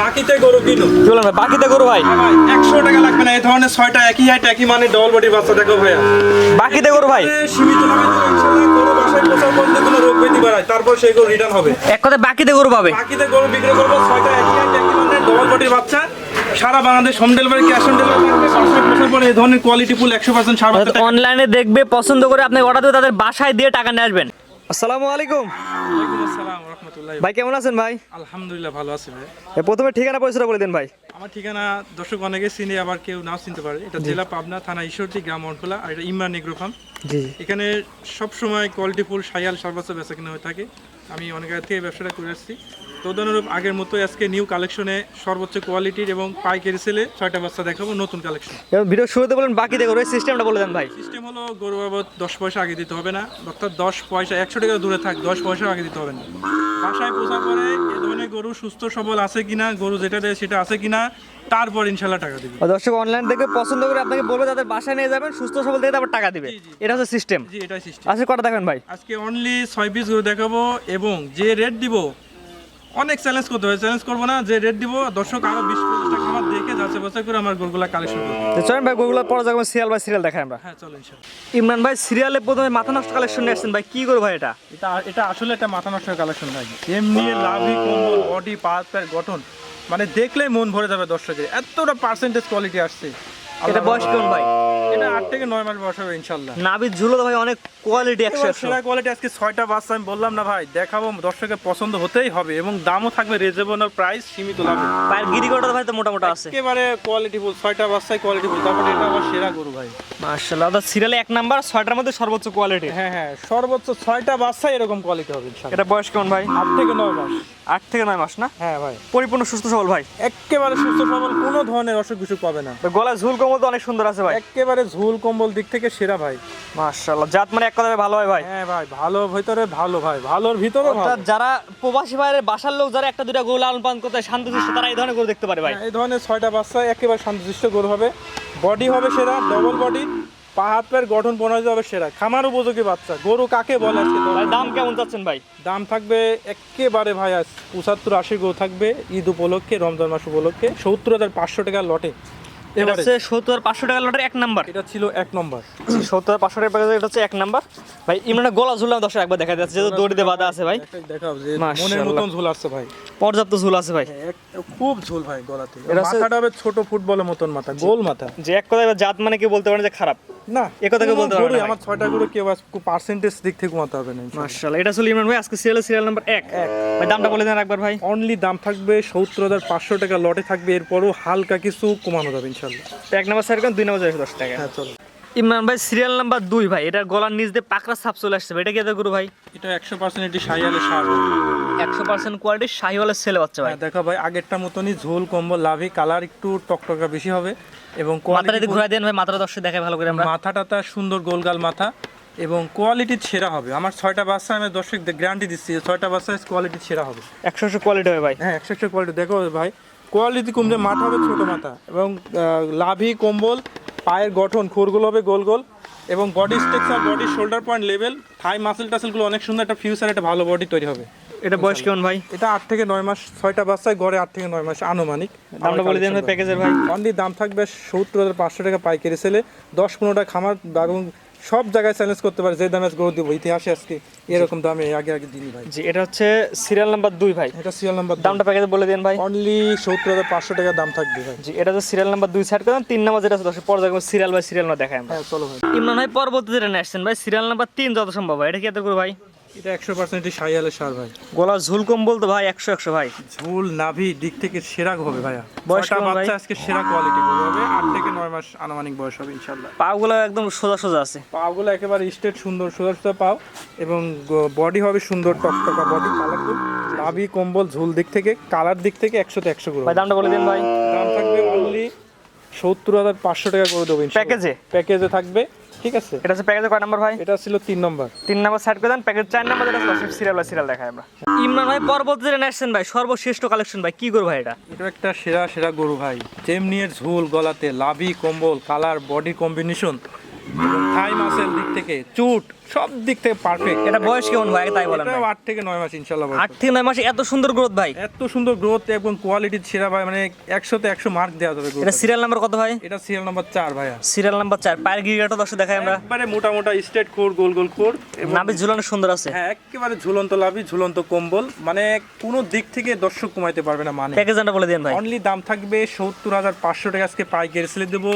বাকিতে গরু কিনো। কি বলেন ভাই বাকিতে গরু ভাই। একশো টাকা লাগবে না এই ধরনের ছয়টা একই হাইট একই মানে ডবল বডির বাচ্চা দেখো ভাইয়া। বাকিতে গরু ভাই। সীমিত তারপর সেই গরু রিটার্ন হবে। এক কথায় বাকিতে গরু পাবে। বাকিতে গরু বিক্রি করব ছয়টা একই হাইট একই মানে ডবল বডির বাচ্চা। সারা Bangladesh home delivery cash on delivery থাকবে বাসায় পোষার পরে এই ধরনের কোয়ালিটি ফুল একশো পার্সেন্ট অনলাইনে দেখবে পছন্দ করে আপনি অর্ডার দিয়ে তাদের বাসায় দিয়ে টাকা নিয়ে আসবেন। আসসালামু আলাইকুম। আসসালাম রহমতুল্লাহ। ভাই কেমন আছেন ভাই? আলহামদুলিল্লাহ ভালো আছি ভাই। প্রথমে ঠিকানা পরিচয় বলে দেন ভাই। আমার ঠিকানা দর্শক অনেকে চিনে আবার কেউ নাও চিনতে পারে। এটা জেলা পাবনা থানা ঈশ্বরদী গ্রাম অনখোলা আর এটা ইমরান এগ্রো ফার্ম জি। এখানে সব সময় কোয়ালিটি ফুল সাইয়াল সর্বোচ্চ বেচা কিনা হয়ে থাকে। আমি অনেক আগে থেকে ব্যবসাটা করে আসছি। তদনুরূপ আগের মতো আজকে নিউ কালেকশনে সর্বোচ্চ কোয়ালিটির এবং পাইকারি সেলে ছয়টা বাচ্চা দেখাবো নতুন কালেকশন ভিডিও শুরুতে বলেন বাকি দেখো এই সিস্টেমটা বলে দেন ভাই। সিস্টেম হলো গরু বাবদ দশ পয়সা আগে দিতে হবে না অর্থাৎ দশ পয়সা একশো টাকা দূরে থাক দশ পয়সা আগে দিতে হবে না। বাসায় পোষা পরে এ ধরনের গরু সুস্থ সবল আছে কিনা গরু যেটা দেয় সেটা আছে কিনা তারপর ইনশাল্লাহ টাকা দিবি। দর্শক অনলাইন দেখবে পছন্দ করে আপনাকে বলবে তাদের বাসায় নিয়ে যাবেন সুস্থ সবল দিয়ে তারপর টাকা দিবে। এটা হচ্ছে সিস্টেম জি এটাই সিস্টেম আচ্ছা কটা দেখেন ভাই? আজকে অনলি ছয় পিস গরু দেখাবো এবং যে রেট দিব অনেক চ্যালেঞ্জ করতে হবে। চ্যালেঞ্জ করব না যে রেট দিব দর্শক আরও বিশ পঁচিশ টাকা আমার দেখে যাচ্ছে। বাচ্চা করে আমার গরুগুলা কালেকশন করব। চলেন ভাই গরুগুলো পরে যাব সিরিয়াল বাই সিরিয়াল দেখাই আমরা। হ্যাঁ চলো ইনশাল্লাহ ইমরান ভাই সিরিয়ালে প্রথমে মাথা নষ্ট কালেকশন নিয়ে আসছেন ভাই কি করব ভাই এটা? এটা এটা আসলে একটা মাথা নষ্ট কালেকশন ভাই। এমনি লাভি কম্বল বডি পাতের গঠন। মানে দেখলেই মন ভরে যাবে দর্শকের। এতটা পার্সেন্টেজ কোয়ালিটি আসছে। এটা বয়স কেমন ভাই? এটা আট থেকে নয় মাস বয়স হবে ইনশাল্লাহ। নাবির ঝুলো ভাই অনেক কোয়ালিটি একশো সেরা কোয়ালিটি আজকে ছয়টা বাচ্চা আমি বললাম না ভাই দেখাবো দর্শকের পছন্দ হতেই হবে এবং দামও থাকবে রিজনেবল প্রাইস সীমিত লাভে। ভাই তো মোটামোটা আছে। একেবারে কোয়ালিটি ফুল ছয়টা বাচ্চায় কোয়ালিটি ফুল তারপরে এটা আমার সেরা গরু ভাই। মার্শাল্লাহ তো সিরিয়ালে এক নাম্বার ছয়টার মধ্যে সর্বোচ্চ কোয়ালিটি হ্যাঁ হ্যাঁ সর্বোচ্চ ছয়টা বাচ্চায় এরকম কোয়ালিটি হবে ইনশাল্লাহ। এটা বয়স কেমন ভাই? আট থেকে নয় মাস। আট থেকে নয় মাস না? হ্যাঁ ভাই। পরিপূর্ণ সুস্থ সবল ভাই। একেবারে সুস্থ সবল কোনো ধরনের অসুখ বিসুখ পাবে না। তো গলায় ঝুল কমল তো অনেক সুন্দর আছে ভাই। একেবারে ঝুল কম্বল দিক থেকে সেরা ভাই। মার্শাল্লাহ জাত মানে এক কথায় ভালো হয় ভাই। হ্যাঁ ভাই ভালো ভিতরে ভালো ভাই ভালোর ভিতরে অর্থাৎ যারা প্রবাসী বাইরের বাসার লোক যারা একটা দুটা গোল লালন পালন করতে হয়, শান্তশিষ্ট তারা এই ধরনের গরু দেখতে পারে ভাই। এই ধরনের ছয়টা বাচ্চা একেবারে শান্তশিষ্ট গরু হবে। বডি হবে সেরা ডবল বডি পা হাত পায়ের গঠন প্রণালী হবে সেরা। খামার উপযোগী বাচ্চা গরু কাকে বলে আজকে ভাই দাম কেমন চাচ্ছেন ভাই? দাম থাকবে একেবারে ভাই আজ পঁচাত্তর আশি গরু থাকবে ঈদ উপলক্ষে রমজান মাস উপলক্ষে সত্তর হাজার পাঁচশো টাকা লটে। এটা হচ্ছে সত্তর পাঁচশো টাকা লটের এক নাম্বার। এটা ছিল এক নম্বর। সত্তর পাঁচশো টাকা এটা হচ্ছে এক নাম্বার। ভাই ইমরানের গলা ঝুললাম দশ একবার দেখা যাচ্ছে যেহেতু দড়িতে বাঁধা আছে ভাই। দেখাও মনের মতন ঝুল আছে ভাই। পর্যাপ্ত ঝুল আছে ভাই। খুব ঝুল ভাই গলাতে। মাথাটা হবে ছোট ফুটবলের মতন মাথা গোল মাথা। যে এক এবার জাত মানে কি বলতে পারেন যে খারাপ। না এ কথা বলতে পারবে না। আমার ছয়টা গরু কেউ পার্সেন্টেজ দিক থেকে কমাতে হবে না মার্শাল্লাহ এটা ছিল ইমরান ভাই আজকে সিরিয়াল সিরিয়াল নাম্বার এক। ভাই দামটা বলে দেন একবার ভাই। অনলি দাম থাকবে সত্তর হাজার পাঁচশো টাকা লটে থাকবে এরপরও হালকা কিছু কমানো যাবে ইনশাল্লাহ এক নাম্বার সাইড দুই নাম্বার চারশো দশ টাকা। হ্যাঁ চলো। ইমরান ভাই সিরিয়াল নাম্বার দুই ভাই। এটার গলার নিচ দিয়ে পাকড়া সাপ চলে আসছে এটা কি গুরু ভাই? এটা একশো পার্সেন্ট এটি সাইয়ালে সার একশো পার্সেন্ট কোয়ালিটির শাহিওয়ালের ছেলে বাচ্চা ভাই। হ্যাঁ দেখো ভাই আগেরটা মতনই ঝোল কম্বল লাভি কালার একটু টকটকা বেশি হবে। এবং মাথাটা ঘুরাই দেন ভাই মাথাটা দর্শক দেখায় ভালো করে আমরা। মাথাটা তার সুন্দর গোলগাল মাথা এবং কোয়ালিটি ছেঁড়া হবে। আমার ছয়টা বাচ্চা আমি দর্শক গ্যারান্টি দিচ্ছি যে ছয়টা বাচ্চা কোয়ালিটি ছেঁড়া হবে। একশো একশো কোয়ালিটি হবে ভাই। হ্যাঁ একশো একশো কোয়ালিটি দেখো ভাই কোয়ালিটি কমবে মাথা হবে ছোটো মাথা। এবং লাভি কম্বল পায়ের গঠন খুরগুলো হবে গোল গোল এবং body structure body shoulder point level thigh muscle টাসেলগুলো অনেক সুন্দর একটা ফিউচার একটা ভালো বডি তৈরি হবে। এটা বয়স কেমন ভাই? এটা আট থেকে নয় মাস ছয়টা বাচ্চায় গড়ে আট থেকে নয় মাস আনুমানিক। দামটা বলে দেন প্যাকেজের ভাই। অনলি দাম থাকবে সত্তর হাজার পাঁচশো টাকা পাইকারি সেলে দশ পনেরোটা খামার এবং সব জায়গায় চ্যালেঞ্জ করতে পারে যে দামে গরু দিব ইতিহাসে আজকে এরকম দামে আগে আগে দিন ভাই। জি এটা হচ্ছে সিরিয়াল নাম্বার দুই ভাই। এটা সিরিয়াল নাম্বার দামটা প্যাকেজে বলে দেন ভাই। অনলি সত্তর হাজার পাঁচশো টাকা দাম থাকবে ভাই। জি এটা হচ্ছে সিরিয়াল নাম্বার দুই সাইড করেন তিন নাম্বার যেটা আছে পর পর্যায়ে সিরিয়াল বাই সিরিয়াল না দেখায় আমরা। হ্যাঁ চলো ভাই। ইমরান ভাই পরবর্তী যেটা নিয়ে আসছেন ভাই সিরিয়াল নাম্বার তিন যত সম্ভব ভাই এটা কি এত করে ভাই? এটা একশো সাইয়ালের সার ভাই। গলা ঝুল কম বলতো ভাই একশো একশো ভাই। ঝুল নাভি দিক থেকে সেরা হবে ভাইয়া। বাচ্চা আজকে সেরা কোয়ালিটি হবে আট থেকে নয় মাস আনুমানিক বয়স হবে ইনশাল্লাহ পাগুলো একদম সোজা সোজা আছে। পাগুলো একেবারে স্ট্রেট সুন্দর সোজা সোজা পাও এবং বডি হবে সুন্দর টকটকা বডি কালারফুল নাভি কম্বল ঝুল দিক থেকে কালার দিক থেকে একশোতে একশো করে ভাই দামটা বলে দিন ভাই। দাম থাকবে অনলি সত্তর হাজার পাঁচশো টাকা করে দেবো প্যাকেজে? প্যাকেজে থাকবে। ঠিক আছে। এটা হচ্ছে প্যাকেজের কয় নম্বর ভাই? এটা ছিল তিন নম্বর। তিন নম্বর সাইড করে দেন প্যাকেজ চার নাম্বার যেটা সিরিয়াল সিরিয়াল দেখায় আমরা। ইমরান ভাই পরবর্তী যেটা নিয়ে ভাই সর্বশ্রেষ্ঠ কালেকশন ভাই কি গরু ভাই এটা? এটা একটা সেরা সেরা গরু ভাই। তেমনি এর ঝোল গলাতে লাভি কম্বল কালার বডি কম্বিনেশন থাই মাসের দিক থেকে চুট সব দিক থেকে পারফেক্ট এটা বয়স কেমন ভাই? তাই বলেন ভাই। থেকে মাস ইনশাল্লাহ বয়স। আট থেকে মাসে এত সুন্দর গ্রোথ ভাই? এত সুন্দর গ্রোথ এবং কোয়ালিটির সেরা ভাই মানে একশোতে একশো মার্ক দেওয়া যাবে এটা সিরিয়াল নাম্বার কত ভাই? এটা সিরিয়াল নাম্বার ভাইয়া। সিরিয়াল নাম্বার পায়ের গিরিগাটা দর্শক দেখাই আমরা। একবারে মোটা মোটা স্ট্রেট কোর গোল গোল কোর নাভি ঝুলানো সুন্দর আছে। হ্যাঁ একেবারে ঝুলন্ত লাভি ঝুলন্ত কম্বল। মানে কোনো দিক থেকে দর্শক কমাইতে পারবে না মানে। প্যাকেজটা বলে দেন ভাই। অনলি দাম থাকবে সত্তর হাজার পাঁচশো টাকা আজকে পাইকারি সেলে দেবো।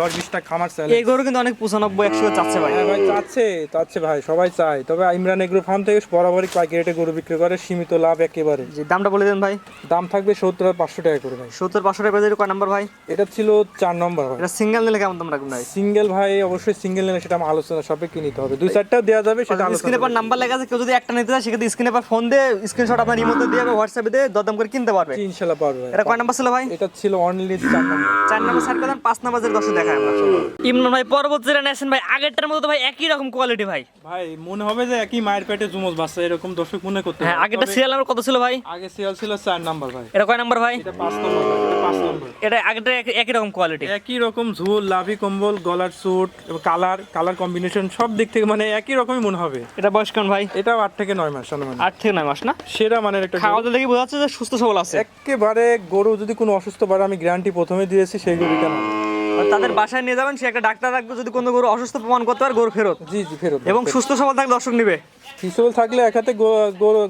দশ বিশটা খামার চাইলে এই গরু কিন্তু অনেক পঁচানব্বই একশো চাচ্ছে ভাই। হ্যাঁ ভাই চাচ্ছে চাচ্ছে ভাই সবাই চায়। তবে ইমরান এগ্রো ফার্ম থেকে বরাবরই পাইকারি রেটে গরু বিক্রি করে সীমিত লাভ একেবারে জি দামটা বলে দেন ভাই। দাম থাকবে সত্তর পাঁচশো টাকা করে ভাই। সত্তর পাঁচশো টাকা কয় নাম্বার ভাই? এটা ছিল চার নম্বর ভাই। এটা সিঙ্গেল নিলে কেমন দাম রাখবেন ভাই? সিঙ্গেল ভাই অবশ্যই সিঙ্গেল নিলে সেটা আমার আলোচনা সাপেক্ষে নিতে হবে। দুই চারটাও দেওয়া যাবে সেটা স্ক্রিনে পর নাম্বার লেখা আছে কেউ যদি একটা নিতে চায় সেক্ষেত্রে স্ক্রিনে পর ফোন দিয়ে স্ক্রিনশট আপনার ইমোতে দিয়ে হোয়াটসঅ্যাপে দিয়ে দরদাম করে কিনতে পারবে। জি, ইনশাল্লাহ পারবে। এটা কয় নাম্বার ছিল ভাই? এটা ছিল অনলি চার নম্বর। চার নাম্বার পাঁচ নাম্বার যে দশে দেখায় আমরা ইমরান ভাই পরবর্তী যেটা নেছেন ভাই আগেরটার মতো ভাই একই রকম কোয়ালিটি ভাই। ভাই মনে হবে যে একই মায়ের পেটে বাচ্চা এরকম দর্শক মনে করতে হ্যাঁ আগেরটা সিরিয়াল নাম্বার কত ছিল ভাই? আগে সিরিয়াল ছিল চার নাম্বার ভাই। এটা কয় নাম্বার ভাই? এটা পাঁচ নম্বর ভাই, এটা পাঁচ নম্বর এটা আগেরটা একই রকম কোয়ালিটি একই রকম ঝুল লাভি কম্বল গলার স্যুট কালার কালার কম্বিনেশন সব দিক থেকে মানে একই রকমই মনে হবে। এটা বয়স কেমন ভাই? এটা আট থেকে নয় মাস অনুমান আট থেকে নয় মাস না? সেরা মানের একটা খাওয়া দাওয়া দেখে বোঝা যাচ্ছে যে সুস্থ সবল আছে। একেবারে গরু যদি কোনো অসুস্থ পারে আমি গ্যারান্টি প্রথমে দিয়েছি সেই গরুটা না তাদের বাসায় নিয়ে যাবেন সে একটা ডাক্তার রাখবে যদি কোনো গরু অসুস্থ প্রমাণ করতে পারে গরু ফেরত। জি জি ফেরত এবং সুস্থ সবল থাকলে দর্শক নিবে। ফিসল থাকলে এক হাতে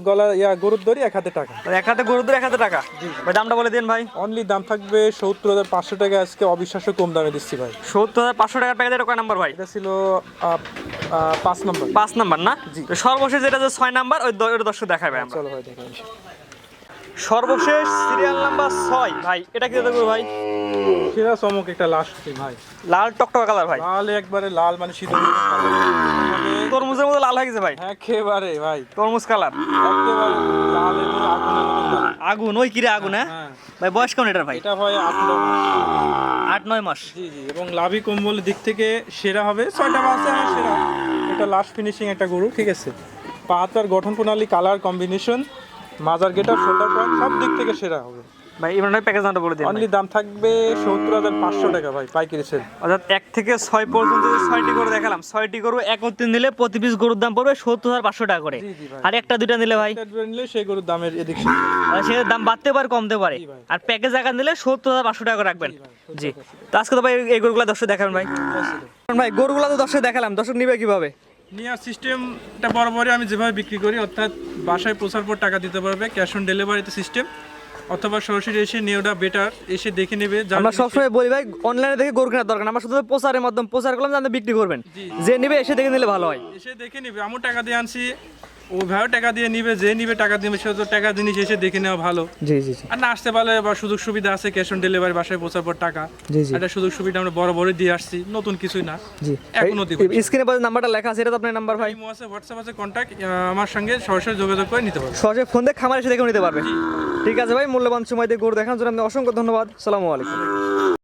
গলা ইয়া গরুর দড়ি এক হাতে টাকা। এক হাতে গরুর দুটো এক হাতে টাকা। ভাই দামটা বলে দিন ভাই। অনলি দাম থাকবে সত্তর হাজার পাঁচশো টাকা। আজকে অবিশ্বাস্য কম দামে দিচ্ছি ভাই। সত্তর হাজার পাঁচশো টাকার প্যাকেজ এটা কয় নাম্বার ভাই? এটা ছিল পাঁচ নম্বর। পাঁচ নাম্বার না? তো সর্বশেষ যেটা যে ছয় নাম্বার ওই দর্শক দেখাবে আমরা। চলো ভাই দেখেন সর্বশেষ সিরিয়াল নাম্বার ছয়। ভাই এটা কি দেখব ভাই? সেরা চমক একটা লাস্ট ভাই। লাল টকটকা কালার ভাই। লাল একবারে লাল মানে শীতল তরমুজের মতো লাল হয়ে গেছে ভাই। একেবারে ভাই। তরমুজ কালার। একেবারে লাল এবং আগুনের মতো আগুন ওই কিরে আগুন হ্যাঁ? হ্যাঁ। ভাই বয়স কেমন এটার ভাই? এটা হয় আট নয় আট নয় মাস। জি জি এবং লাভি কম্বলের দিক থেকে সেরা হবে। ছয়টা মাসে হ্যাঁ সেরা। এটা লাস্ট ফিনিশিং একটা গরু ঠিক আছে? পা গঠন প্রণালী কালার কম্বিনেশন মাজার গেটার শোল্ডার পয়েন্ট সব দিক থেকে সেরা হবে। ভাই ইমরান প্যাকেজ নামটা বলে দিন ভাই। অনলি দাম থাকবে সত্তর হাজার পাঁচশো টাকা ভাই পাইকারি সেল অর্থাৎ এক থেকে ছয় পর্যন্ত ছয়টি গরু দেখালাম ছয়টি গরু নিলে প্রতি পিস গরুর দাম পড়বে সত্তর হাজার পাঁচশো টাকা করে। আর একটা দুইটা নিলে ভাই? নিলে সেই গরুর দামের এদিক সে দাম বাড়তে পারে কমতে পারে। আর প্যাকেজ আকার নিলে সত্তর হাজার পাঁচশো টাকা রাখবেন। জি তো আজকে তো ভাই এই গরুগুলো দর্শক দেখাবেন ভাই। ভাই গরুগুলো তো দর্শক দেখালাম দর্শক নিবে কীভাবে? নেওয়ার সিস্টেমটা বরাবরই আমি যেভাবে বিক্রি করি অর্থাৎ বাসায় পৌঁছার পর টাকা দিতে পারবে ক্যাশ অন ডেলিভারিতে সিস্টেম অথবা সরাসরি এসে নেওয়াটা বেটার এসে দেখে নেবে আমরা সবসময় বলি ভাই অনলাইনে দেখে গরু কেনার দরকার আমরা শুধু প্রচারের মাধ্যমে প্রচার করলাম যে আপনি বিক্রি করবেন। যে নেবে এসে দেখে নিলে ভালো হয়। এসে দেখে নেবে। আমার টাকা দিয়ে আনছি। ও ভাইও টাকা দিয়ে নিবে যে নিবে টাকা দিবে সে তো টাকা জিনিস এসে দেখে নেওয়া ভালো। জি জি আর না আসতে পারলে বা সুযোগ সুবিধা আছে ক্যাশ অন ডেলিভারি বাসায় পৌঁছার পর টাকা। জি জি। একটা সুযোগ সুবিধা আমরা বড় বড় দিয়ে আসছি নতুন কিছুই না। জি। এখনও দিব। স্ক্রিনে পরে নাম্বারটা লেখা আছে এটা তো আপনার নাম্বার ভাই। ইমো আছে হোয়াটসঅ্যাপ আছে কন্ট্যাক্ট আমার সঙ্গে সরাসরি যোগাযোগ করে নিতে পারবে। সহজে ফোন দিয়ে খামার এসে দেখে নিতে পারবে। ঠিক আছে ভাই মূল্যবান সময় দিয়ে গরু দেখানোর জন্য আপনি অসংখ্য ধন্যবাদ। সালামু আলাইকুম।